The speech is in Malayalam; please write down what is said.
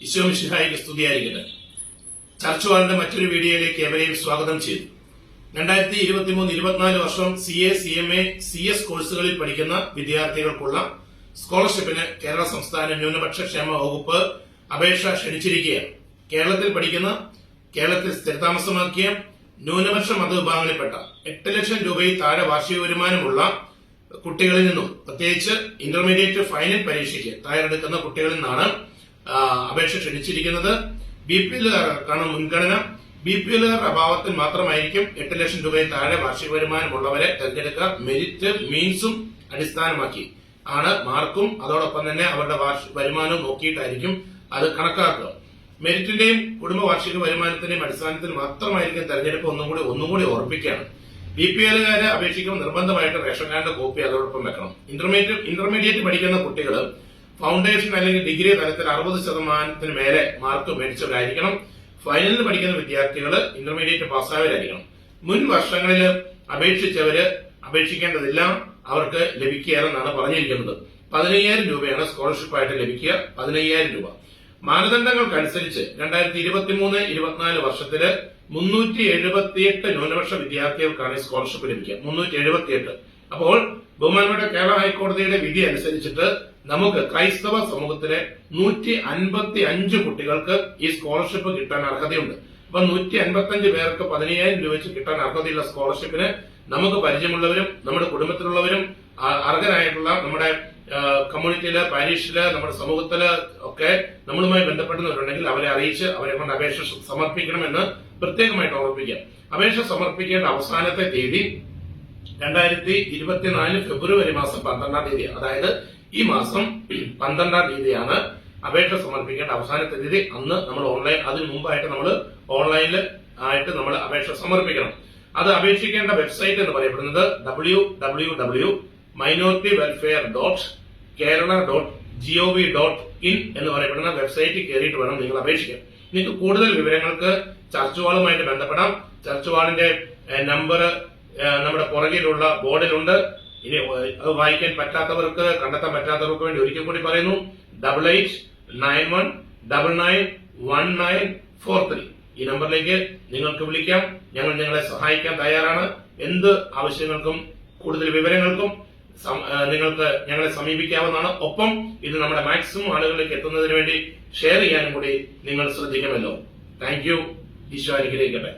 ഈശോ മിശിഹായിക്ക് സ്തുതിയായിരിക്കട്ടെ ചർച്ച് വാളിന്റെ മറ്റൊരു വീഡിയോയിലേക്ക് എവരെയും സ്വാഗതം ചെയ്തു. രണ്ടായിരത്തി ഇരുപത്തി മൂന്ന് ഇരുപത്തിനാല് വർഷം C A C M A C S കോഴ്സുകളിൽ പഠിക്കുന്ന വിദ്യാർത്ഥികൾക്കുള്ള സ്കോളർഷിപ്പിന് കേരള സംസ്ഥാന ന്യൂനപക്ഷ ക്ഷേമ വകുപ്പ് അപേക്ഷ ക്ഷണിച്ചിരിക്കുകയാണ്. കേരളത്തിൽ പഠിക്കുന്ന കേരളത്തിൽ സ്ഥിരതാമസമാക്കിയ ന്യൂനപക്ഷ മതവിഭാഗങ്ങളിൽപ്പെട്ട എട്ട് ലക്ഷം രൂപയിൽ താഴെ വാർഷിക വരുമാനമുള്ള കുട്ടികളിൽ നിന്നും പ്രത്യേകിച്ച് ഇന്റർമീഡിയറ്റ് ഫൈനൽ പരീക്ഷയ്ക്ക് തയ്യാറെടുക്കുന്ന കുട്ടികളിൽ നിന്നാണ് അപേക്ഷ ക്ഷണിച്ചിരിക്കുന്നത് ബി പി എല്ലുകാർക്കാണ് മുൻഗണന. ബി പി എല്ലുകാരുടെ അഭാവത്തിൽ മാത്രമായിരിക്കും എട്ട് ലക്ഷം രൂപയിൽ താഴെ വാർഷിക വരുമാനമുള്ളവരെ തെരഞ്ഞെടുക്കുക. മെരിറ്റ് മീൻസും അടിസ്ഥാനമാക്കി ആണ് മാർക്കും. അതോടൊപ്പം തന്നെ അവരുടെ വരുമാനവും നോക്കിയിട്ടായിരിക്കും അത് കണക്കാക്കുക. മെരിറ്റിന്റെയും കുടുംബ വാർഷിക വരുമാനത്തിന്റെയും അടിസ്ഥാനത്തിൽ മാത്രമായിരിക്കും തെരഞ്ഞെടുപ്പ് ഒന്നും കൂടി ഒന്നും കൂടി ഓർപ്പിക്കുകയാണ് ബി പി എല്ലുകാരെ അപേക്ഷിക്കുമ്പോൾ നിർബന്ധമായിട്ട് റേഷൻ കാർഡിന്റെ കോപ്പി അതോടൊപ്പം വെക്കണം. ഇന്റർമീഡിയറ്റ് ഇന്റർമീഡിയറ്റ് പഠിക്കുന്ന കുട്ടികൾ ഫൗണ്ടേഷൻ അല്ലെങ്കിൽ ഡിഗ്രി തലത്തിൽ അറുപത് ശതമാനത്തിന് മേലെ മാർക്ക് മേടിച്ചവരായിരിക്കണം ഫൈനലിൽ പഠിക്കുന്ന വിദ്യാർത്ഥികൾ ഇന്റർമീഡിയറ്റ് പാസ്സായവരായിരിക്കണം. മുൻ വർഷങ്ങളിൽ അപേക്ഷിച്ചവര് അപേക്ഷിക്കേണ്ടതില്ല. അവർക്ക് ലഭിക്കുകയെന്നാണ് പറഞ്ഞിരിക്കുന്നത്. പതിനയ്യായിരം രൂപയാണ് സ്കോളർഷിപ്പായിട്ട് ലഭിക്കുക. പതിനയ്യായിരം രൂപ. മാനദണ്ഡങ്ങൾക്കനുസരിച്ച് രണ്ടായിരത്തി ഇരുപത്തി മൂന്ന് ഇരുപത്തിനാല് വർഷത്തിൽ മുന്നൂറ്റി എഴുപത്തിയെട്ട് ന്യൂനപക്ഷ വിദ്യാർത്ഥികൾക്കാണ് സ്കോളർഷിപ്പ് ലഭിക്കുക. മുന്നൂറ്റി എഴുപത്തിയെട്ട് അപ്പോൾ ബഹുമാനപ്പെട്ട കേരള ഹൈക്കോടതിയുടെ വിധി അനുസരിച്ചിട്ട് നമുക്ക് ക്രൈസ്തവ സമൂഹത്തിലെ നൂറ്റി അൻപത്തി അഞ്ച് കുട്ടികൾക്ക് ഈ സ്കോളർഷിപ്പ് കിട്ടാൻ അർഹതയുണ്ട്. അപ്പൊ നൂറ്റി അൻപത്തി അഞ്ച് പേർക്ക് പതിനയ്യായിരം രൂപ വെച്ച് കിട്ടാൻ അർഹതയുള്ള സ്കോളർഷിപ്പിന് നമുക്ക് പരിചയമുള്ളവരും നമ്മുടെ കുടുംബത്തിലുള്ളവരും അർഹരായിട്ടുള്ള നമ്മുടെ കമ്മ്യൂണിറ്റിയിൽ പാരീഷിൽ നമ്മുടെ സമൂഹത്തിൽ ഒക്കെ നമ്മളുമായി ബന്ധപ്പെടുന്നവരുണ്ടെങ്കിൽ അവരെ അറിയിച്ച് അവരെ കൊണ്ട് അപേക്ഷ സമർപ്പിക്കണമെന്ന് പ്രത്യേകമായിട്ട് ഓർമ്മിപ്പിക്കാം അപേക്ഷ സമർപ്പിക്കേണ്ട അവസാനത്തെ തീയതി രണ്ടായിരത്തി ഇരുപത്തിനാല് ഫെബ്രുവരി മാസം പന്ത്രണ്ടാം തീയതി അതായത് ഈ മാസം പന്ത്രണ്ടാം തീയതിയാണ് അപേക്ഷ സമർപ്പിക്കേണ്ട അവസാന തീയതി. അന്ന് നമ്മൾ ഓൺലൈൻ അതിന് മുമ്പായിട്ട് നമ്മൾ ഓൺലൈനിൽ ആയിട്ട് നമ്മൾ അപേക്ഷ സമർപ്പിക്കണം. അത് അപേക്ഷിക്കേണ്ട വെബ്സൈറ്റ് എന്ന് പറയപ്പെടുന്നത് W W W minority welfare dot Kerala dot G O V dot പറയപ്പെടുന്ന വെബ്സൈറ്റിൽ കയറിയിട്ട് വേണം നിങ്ങൾ അപേക്ഷിക്കാൻ. നിങ്ങൾക്ക് കൂടുതൽ വിവരങ്ങൾക്ക് ചർച്ച് വാളുമായിട്ട് ബന്ധപ്പെടാം. ചർച്ച് വാളിന്റെ നമ്പർ നമ്മുടെ പുറകിലുള്ള ബോർഡിലുണ്ട്. ഇനി അത് വായിക്കാൻ പറ്റാത്തവർക്ക് കണ്ടെത്താൻ പറ്റാത്തവർക്ക് വേണ്ടി ഒരിക്കൽ കൂടി പറയുന്നു. Double eight nine one double nine one nine four three ഈ നമ്പറിലേക്ക് നിങ്ങൾക്ക് വിളിക്കാം. ഞങ്ങൾ നിങ്ങളെ സഹായിക്കാൻ തയ്യാറാണ്. എന്ത് ആവശ്യങ്ങൾക്കും കൂടുതൽ വിവരങ്ങൾക്കും നിങ്ങൾക്ക് ഞങ്ങളെ സമീപിക്കാവുന്നതാണ്. ഒപ്പം ഇത് നമ്മുടെ മാക്സിമം ആളുകളിലേക്ക് എത്തുന്നതിന് വേണ്ടി ഷെയർ ചെയ്യാനും കൂടി നിങ്ങൾ ശ്രദ്ധിക്കുമല്ലോ. താങ്ക് യു ഈശോ അനുഗ്രഹിക്കട്ടെ.